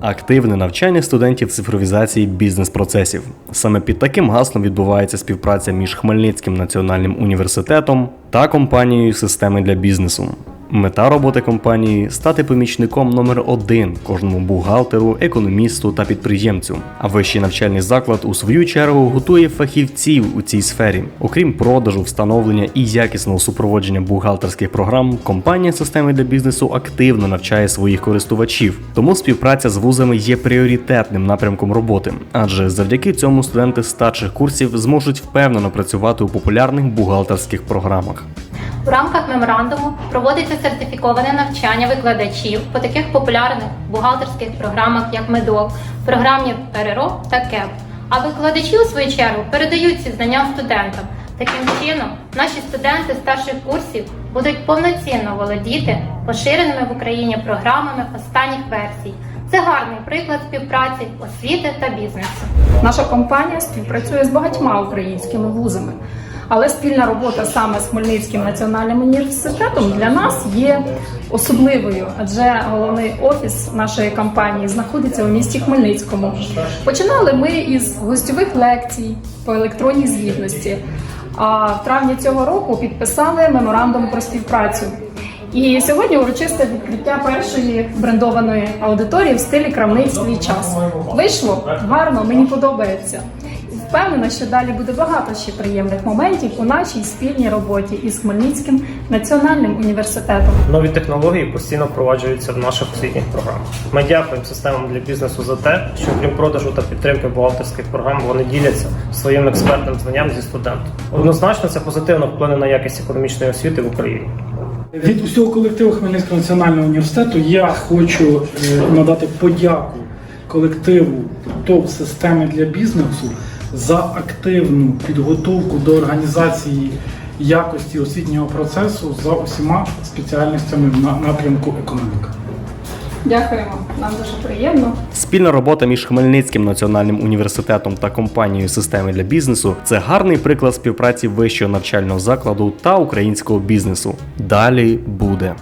Активне навчання студентів цифровізації бізнес-процесів. Саме під таким гаслом відбувається співпраця між Хмельницьким національним університетом та компанією системи для бізнесу. Мета роботи компанії стати помічником номер один кожному бухгалтеру, економісту та підприємцю. А вищий навчальний заклад у свою чергу готує фахівців у цій сфері. Окрім продажу, встановлення і якісного супроводження бухгалтерських програм, компанія системи для бізнесу активно навчає своїх користувачів. Тому співпраця з вузами є пріоритетним напрямком роботи, адже завдяки цьому студенти старших курсів зможуть впевнено працювати у популярних бухгалтерських програмах. В рамках меморандуму проводиться сертифіковане навчання викладачів по таких популярних бухгалтерських програмах, як Медок, програмі РРО та КЕП. А викладачі, у свою чергу, передають ці знання студентам. Таким чином, наші студенти старших курсів будуть повноцінно володіти поширеними в Україні програмами останніх версій. Це гарний приклад співпраці освіти та бізнесу. Наша компанія співпрацює з багатьма українськими вузами, але спільна робота саме з Хмельницьким національним університетом для нас є особливою, адже головний офіс нашої компанії знаходиться у місті Хмельницькому. Починали ми із гостьових лекцій по електронній звітності. А в травні цього року підписали меморандум про співпрацю. І сьогодні урочисте відкриття першої брендованої аудиторії в стилі крамниць свій час. Вийшло гарно, мені подобається. Впевнена, що далі буде багато ще приємних моментів у нашій спільній роботі із Хмельницьким національним університетом. Нові технології постійно впроваджуються в наших освітніх програмах. Ми дякуємо системам для бізнесу за те, що крім продажу та підтримки бухгалтерських програм, вони діляться своїм експертним знанням зі студентом. Однозначно, це позитивно вплине на якість економічної освіти в Україні. Від усього колективу Хмельницького національного університету я хочу е, надати подяку колективу ТОВ системи для бізнесу за активну підготовку до організації якості освітнього процесу за усіма спеціальностями на напрямку економіка. Дякуємо, нам дуже приємно. Спільна робота між Хмельницьким національним університетом та компанією системи для бізнесу це гарний приклад співпраці вищого навчального закладу та українського бізнесу. Далі буде.